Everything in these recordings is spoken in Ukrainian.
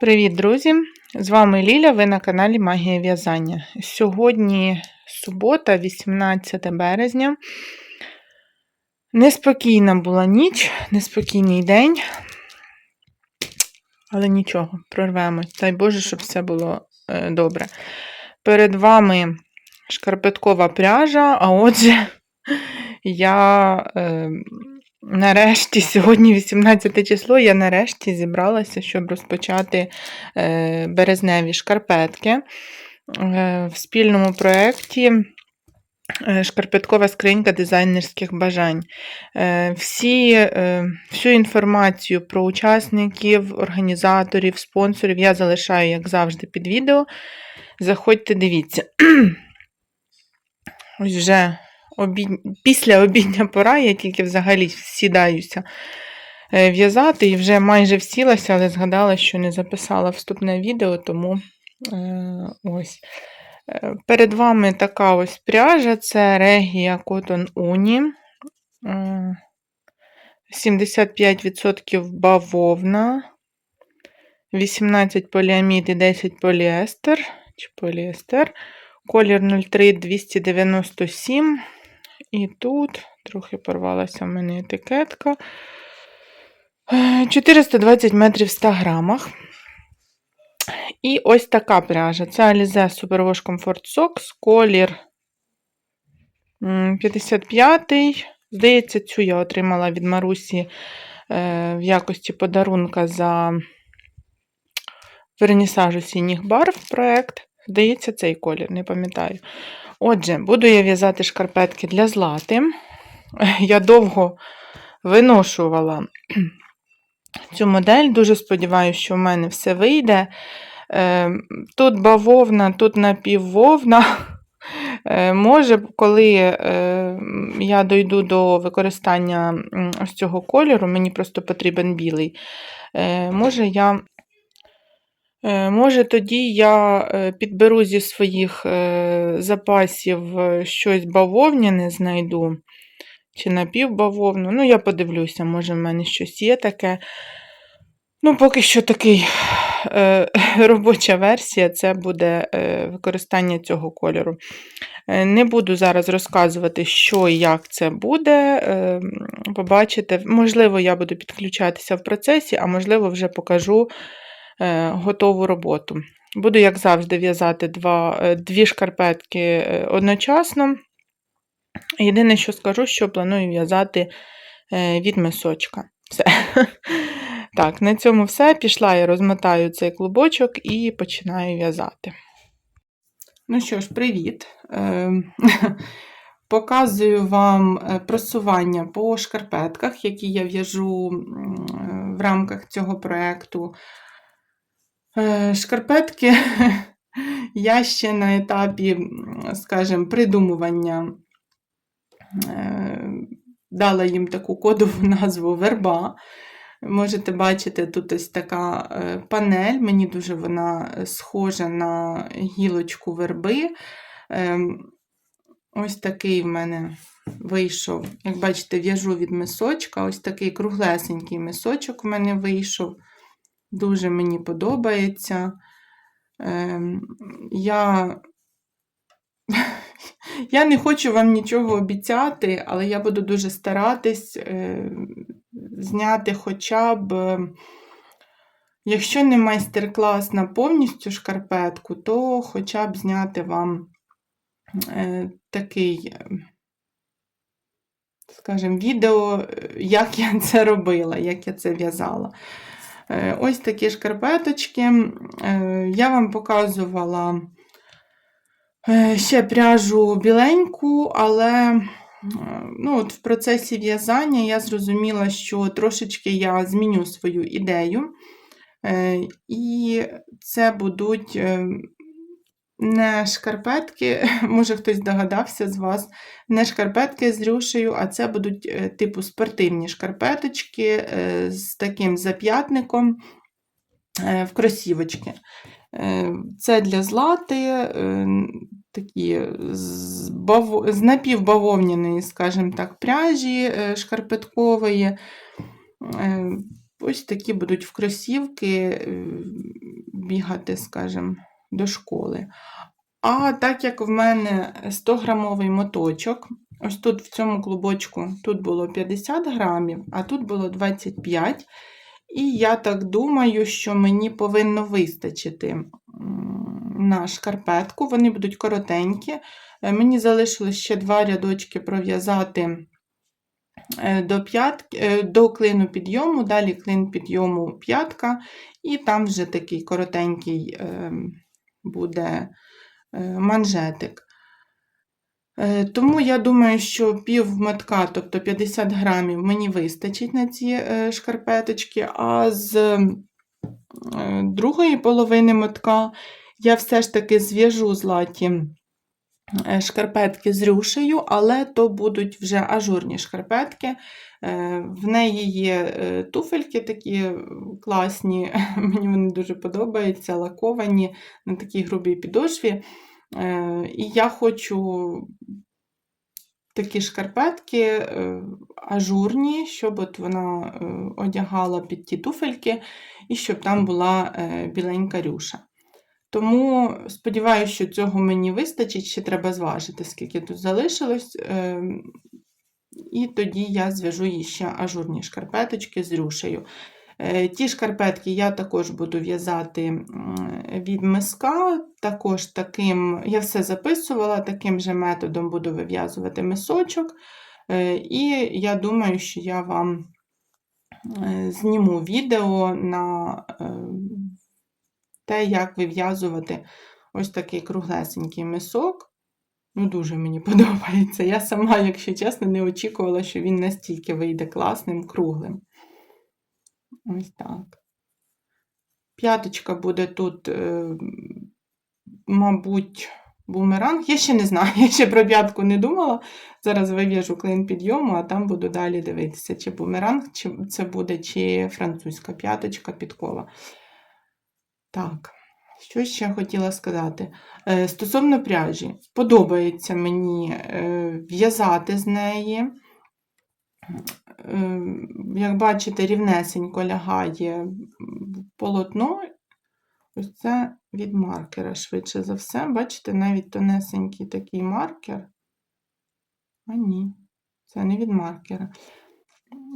Привіт, друзі! З вами Ліля, ви на каналі Магія В'язання. Сьогодні субота, 18 березня. Неспокійна була ніч, неспокійний день, але нічого, прорвемось. Дай Боже, щоб все було е, добре. Перед вами шкарпеткова пряжа, а отже, я. Нарешті, сьогодні 18 число, я нарешті зібралася, щоб розпочати е, березневі шкарпетки е, в спільному проєкті е, Шкарпеткова скринька дизайнерських бажань. Всі, Всю інформацію про учасників, організаторів, спонсорів я залишаю, як завжди, під відео. Заходьте, дивіться. Ось вже обід... після обідня пора, я тільки взагалі сідаюся е, в'язати і вже майже всілася, але згадала, що не записала вступне відео, тому е, ось. Е, перед вами така ось пряжа це Regia Cotton Uni. 75% бавовна, 18 поліамід і 10 поліестер, чи поліестер, колір 03297. І тут трохи порвалася в мене етикетка. 420 метрів в 100 грамах. І ось така пряжа. Це Alize Superwash Comfort Socks, колір 55-й. Здається, цю я отримала від Марусі е, в якості подарунка за вернісаж осінніх барв проект. Здається, цей колір, не пам'ятаю. Отже, буду я в'язати шкарпетки для злати. Я довго виношувала цю модель, дуже сподіваюся, що в мене все вийде. Е, тут бавовна, тут напіввовна. Е, може, коли е, я дойду до використання ось цього кольору, мені просто потрібен білий. Може, я може, тоді я е, підберу зі своїх е, запасів щось бавовняне знайду, чи напівбавовну. Ну, я подивлюся, може, в мене щось є таке. Ну, поки що такий робоча версія це буде використання цього кольору. Не буду зараз розказувати, що і як це буде. Побачите, можливо, я буду підключатися в процесі, а можливо, вже покажу. Е, готову роботу. Буду, як завжди, в'язати е, дві шкарпетки е, одночасно. Єдине, що скажу, що планую в'язати від мисочка. Все. Так, на цьому все. Пішла я розмотаю цей клубочок і починаю в'язати. Ну що ж, привіт! Показую вам просування по шкарпетках, які я в'яжу в рамках цього проєкту. Е, шкарпетки я ще на етапі, скажімо, придумування е, дала їм таку кодову назву верба. Можете бачити, тут ось така е, панель, мені дуже вона схожа на гілочку верби. Ось такий в мене вийшов, як бачите, в'яжу від мисочка, ось такий круглесенький мисочок у мене вийшов. Дуже мені подобається. Ем, я я не хочу вам нічого обіцяти, але я буду дуже старатись е, зняти хоча б, якщо не майстер-клас на повністю шкарпетку, то хоча б зняти вам е, такий, скажімо, відео, як я це робила, як я це в'язала. Е, ось такі шкарпеточки. Е, я вам показувала е, ще пряжу біленьку, але ну, от в процесі в'язання я зрозуміла, що трошечки я зміню свою ідею. І це будуть не шкарпетки, може хтось догадався з вас, не шкарпетки з рюшею, а це будуть е, типу спортивні шкарпеточки е, з таким зап'ятником е, в кросівочки. Це для злати, такі з, бав... з напівбавовняної, скажімо так, пряжі шкарпеткової. Ось такі будуть в кросівки бігати, скажімо, до школи. А так як в мене 100-грамовий моточок, ось тут в цьому клубочку тут було 50 грамів, а тут було 25. І я так думаю, що мені повинно вистачити на шкарпетку. Вони будуть коротенькі. Е, Мені залишилось ще два рядочки пров'язати е, до, п'ятки, е, до клину підйому, далі клин підйому п'ятка, і там вже такий коротенький е, буде е, манжетик. Е, Тому я думаю, що пів мотка, тобто 50 грамів, мені вистачить на ці е, шкарпеточки, а з другої половини мотка я все ж таки зв'яжу златі шкарпетки з рюшею, але то будуть вже ажурні шкарпетки. Е, В неї є е, туфельки такі класні, мені вони дуже подобаються, лаковані на такій грубій підошві. Е, І я хочу такі шкарпетки е, ажурні, щоб от вона е, одягала під ті туфельки і щоб там була е, біленька рюша. Тому сподіваюся, що цього мені вистачить, ще треба зважити, скільки тут залишилось. е, І тоді я зв'яжу їй ще ажурні шкарпеточки з рюшею. Е, Ті шкарпетки я також буду в'язати від миска, також таким, я все записувала, таким же методом буду вив'язувати мисочок. Е, І я думаю, що я вам е, зніму відео на е, те, як вив'язувати ось такий круглесенький мисок. Ну, дуже мені подобається. Я сама, якщо чесно, не очікувала, що він настільки вийде класним, круглим. Ось так. П'яточка буде тут, е, мабуть, бумеранг. Я ще не знаю, я ще про п'ятку не думала. Зараз вив'яжу клин підйому, а там буду далі дивитися, чи бумеранг, чи це буде, чи французька п'яточка підкова. Так, що ще хотіла сказати? Е, Стосовно пряжі, подобається мені е, в'язати з неї. Е, Як бачите, рівнесенько лягає полотно. Ось це від маркера, швидше за все. Бачите, навіть тонесенький такий маркер. А ні, це не від маркера.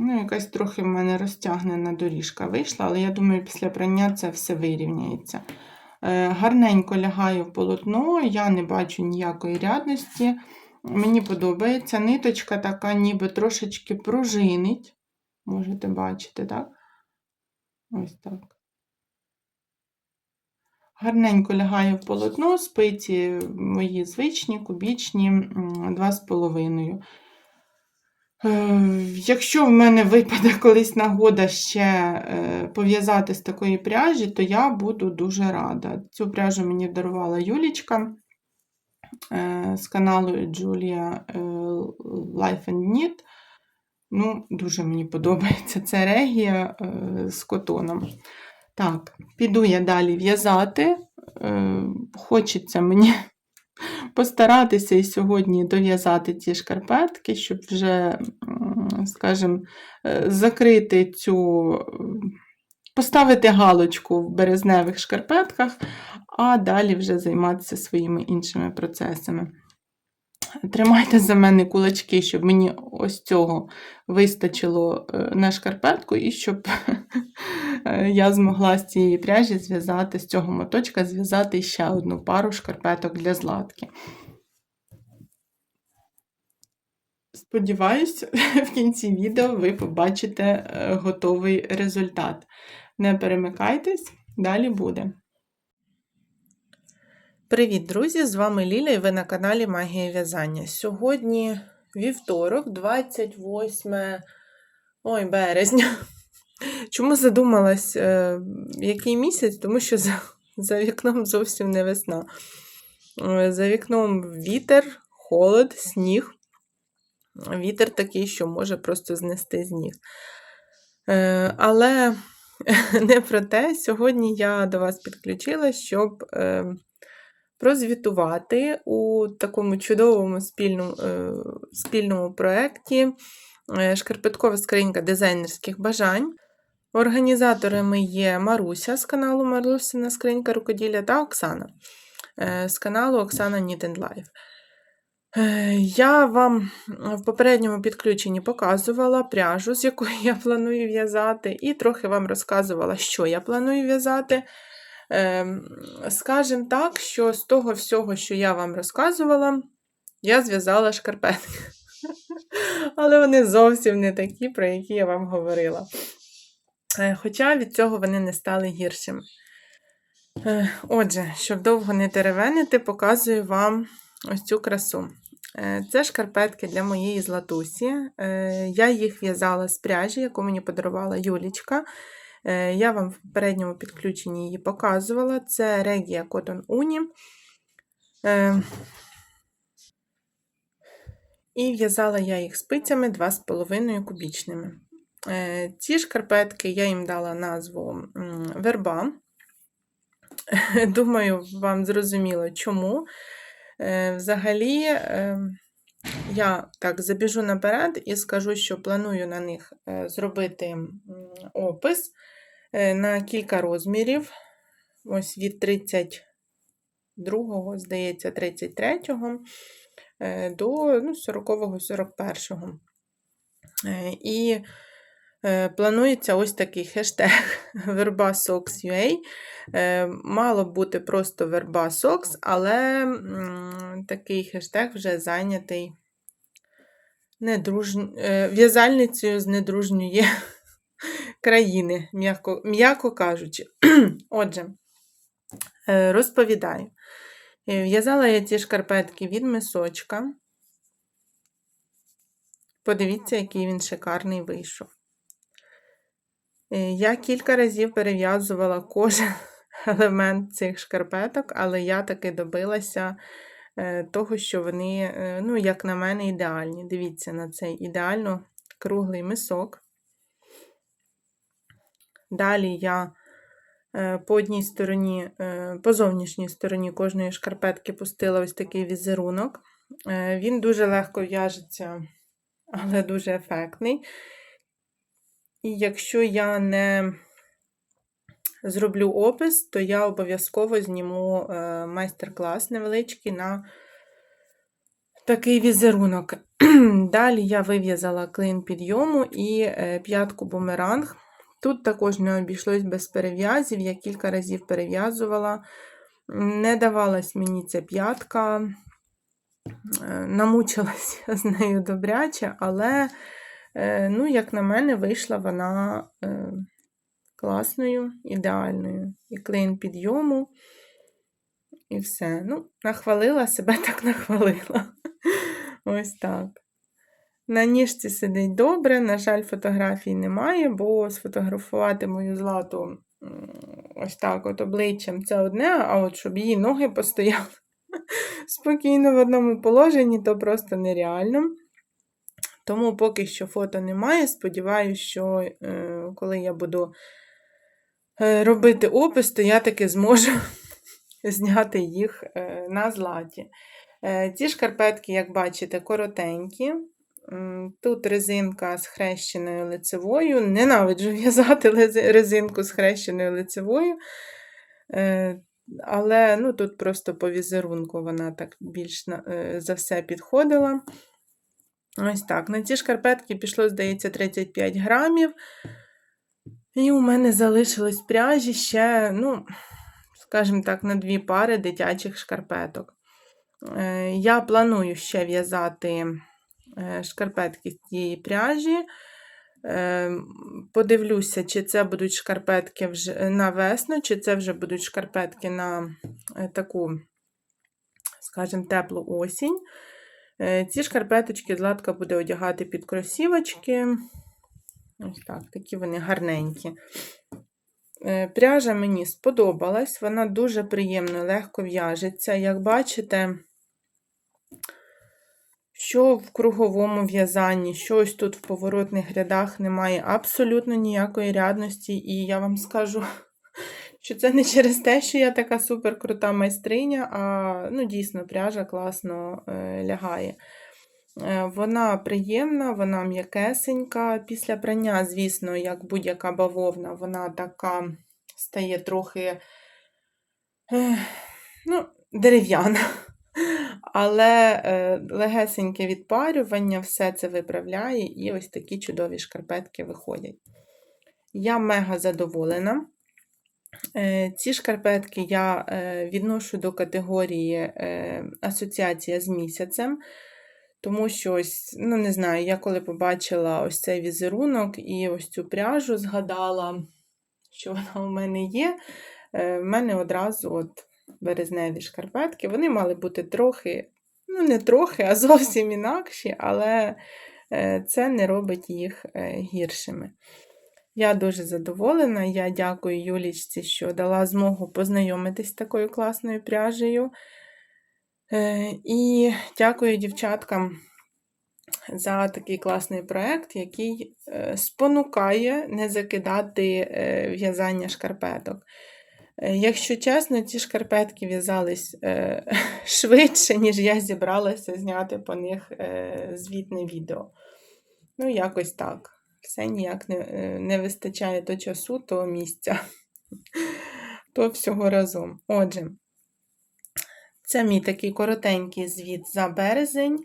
Ну, якась трохи в мене розтягнена доріжка вийшла, але я думаю, після прання це все вирівняється. Е, Гарненько лягаю в полотно, я не бачу ніякої рядності. Мені подобається. Ниточка така, ніби трошечки пружинить. Можете бачити, так? Ось так. Гарненько лягаю в полотно, спиці мої звичні, кубічні, м, 2,5. Е, Якщо в мене випаде колись нагода ще е, пов'язати з такої пряжі, то я буду дуже рада. Цю пряжу мені дарувала Юлічка е, з каналу Julia е, Life and Knit. Ну, дуже мені подобається ця регія з котоном. Так, піду я далі в'язати. Хочеться мені постаратися і сьогодні дов'язати ті шкарпетки, щоб вже, скажімо, е, закрити цю, поставити галочку в березневих шкарпетках, а далі вже займатися своїми іншими процесами. Тримайте за мене кулачки, щоб мені ось цього вистачило е, на шкарпетку, і щоб е, я змогла з цієї пряжі зв'язати, з цього моточка зв'язати ще одну пару шкарпеток для златки. Сподіваюсь, в кінці відео ви побачите е, готовий результат. Не перемикайтесь, далі буде. Привіт, друзі! З вами Ліля і ви на каналі Магія в'язання. Сьогодні вівторок, 28 ой, березня. Чому задумалась, е, який місяць? Тому що за, за вікном зовсім не весна. Е, За вікном вітер, холод, сніг. Вітер такий, що може просто знести сніг. Е, Але не про те, сьогодні я до вас підключилась, щоб прозвітувати у такому чудовому спільному, е, спільному проєкті е, Шкарпеткова скринька дизайнерських бажань. Організаторами є Маруся з каналу Марусина Скринька Рукоділля та Оксана е, з каналу Оксана and Life. Я вам в попередньому підключенні показувала пряжу, з якої я планую в'язати, і трохи вам розказувала, що я планую в'язати. Ем, Скажем так, що з того всього, що я вам розказувала, я зв'язала шкарпетки. Але вони зовсім не такі, про які я вам говорила. Е, Хоча від цього вони не стали гіршими. Е, Отже, щоб довго не теревенити, показую вам ось цю красу. Е, Це шкарпетки для моєї златусі. Я їх в'язала з пряжі, яку мені подарувала Юлічка. Е, Я вам в передньому підключенні її показувала. Це Regia Cotton Uni. Е, І в'язала я їх спицями 2,5 кубічними. Е, Ці шкарпетки я їм дала назву верба. Думаю, вам зрозуміло чому. Взагалі, я так забіжу наперед і скажу, що планую на них зробити опис на кілька розмірів. Ось від 32, здається, 33 е, до ну, 40-го, 41-го. Е, І е, планується ось такий хештег verbasocks.ua. Е, Мало бути просто verbasocks, але такий хештег вже зайнятий недружн... е, в'язальницею з недружньої країни, м'яко, м'яко кажучи. Отже, е, розповідаю. Е, В'язала я ці шкарпетки від мисочка. Подивіться, який він шикарний вийшов. Е, Я кілька разів перев'язувала кожен елемент цих шкарпеток, але я таки добилася того, що вони, ну, як на мене, ідеальні. Дивіться на цей ідеально круглий мисок. Далі я е, по одній стороні, е, по зовнішній стороні кожної шкарпетки пустила ось такий візерунок. Е, Він дуже легко в'яжеться, але дуже ефектний. І якщо я не зроблю опис, то я обов'язково зніму майстер-клас невеличкий на такий візерунок. Далі я вив'язала клин підйому і п'ятку бумеранг. Тут також не обійшлось без перев'язів, я кілька разів перев'язувала. Не давалась мені ця п'ятка, е, намучилася з нею добряче, але, е, ну, як на мене, вийшла вона е, класною, ідеальною. І клин підйому, і все. Ну, нахвалила себе, так нахвалила. Ось так. На ніжці сидить добре, на жаль, фотографій немає, бо сфотографувати мою злату ось так от обличчям це одне, а от щоб її ноги постояли спокійно в одному положенні, то просто нереально. Тому поки що фото немає. Сподіваюся, що е, коли я буду е, робити опис, то я таки зможу зняти їх е, на златі. Е, ці шкарпетки, як бачите, коротенькі. Тут резинка з хрещеною лицевою. Ненавиджу в'язати резинку з хрещеною лицевою. Е, Але ну, тут просто по візерунку вона так більш е, за все підходила. Ось так. На ці шкарпетки пішло, здається, 35 грамів. І у мене залишилось пряжі ще, ну, скажімо так, на дві пари дитячих шкарпеток. Е, Я планую ще в'язати шкарпетки з цієї пряжі. Е, Подивлюся, чи це будуть шкарпетки вже на весну, чи це вже будуть шкарпетки на е, таку, скажімо, теплу осінь. Е, Ці шкарпеточки Златка буде одягати під кросівочки. Ось так, такі вони гарненькі. Е, Пряжа мені сподобалась, вона дуже приємно, легко в'яжеться. Як бачите, що в круговому в'язанні, що тут в поворотних рядах немає абсолютно ніякої рядності, і я вам скажу, що це не через те, що я така суперкрута майстриня, а ну, дійсно пряжа класно е, лягає. Е, Вона приємна, вона м'якесенька. Після прання, звісно, як будь-яка бавовна, вона така стає трохи е, ну, дерев'яна. Але е, легесеньке відпарювання все це виправляє, і ось такі чудові шкарпетки виходять. Я мега задоволена. Е, Ці шкарпетки я е, відношу до категорії асоціація з місяцем, тому що ось, ну не знаю, я коли побачила ось цей візерунок і ось цю пряжу згадала, що вона у мене є. В мене одразу от березневі шкарпетки. Вони мали бути трохи, ну не трохи, а зовсім інакші, але е, це не робить їх е, гіршими. Я дуже задоволена. Я дякую Юлічці, що дала змогу познайомитись з такою класною пряжею. Е, І дякую дівчаткам за такий класний проєкт, який спонукає не закидати в'язання шкарпеток. Е, Якщо чесно, ці шкарпетки в'язались е, швидше, ніж я зібралася зняти по них е, звітне відео. Ну, якось так. Все ніяк не, не вистачає то часу, то місця, то всього разом. Отже, це мій такий коротенький звіт за березень.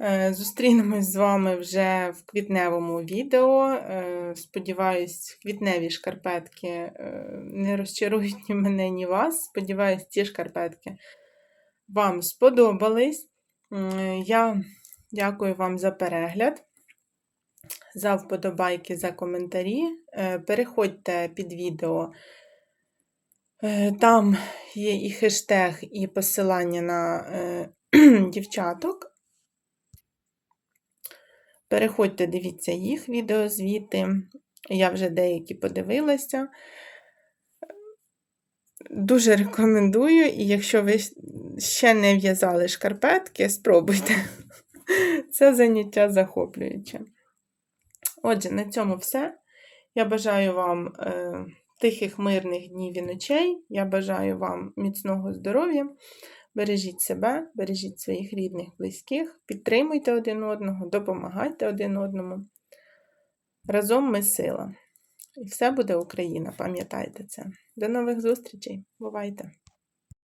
Е, Зустрінемось з вами вже в квітневому відео. Е, Сподіваюсь, квітневі шкарпетки е, не розчарують ні мене, ні вас. Сподіваюсь, ці шкарпетки вам сподобались. Я дякую вам за перегляд, за вподобайки, за коментарі. Переходьте під відео. Там є і хештег, і посилання на дівчаток. Переходьте, дивіться їх відеозвіти. Я вже деякі подивилася. Дуже рекомендую, і якщо ви ще не в'язали шкарпетки, спробуйте. Це заняття захоплююче. Отже, на цьому все. Я бажаю вам е, тихих, мирних днів і ночей. Я бажаю вам міцного здоров'я. Бережіть себе, бережіть своїх рідних, близьких, підтримуйте один одного, допомагайте один одному. Разом ми сила. І все буде Україна, пам'ятайте це. До нових зустрічей. Бувайте!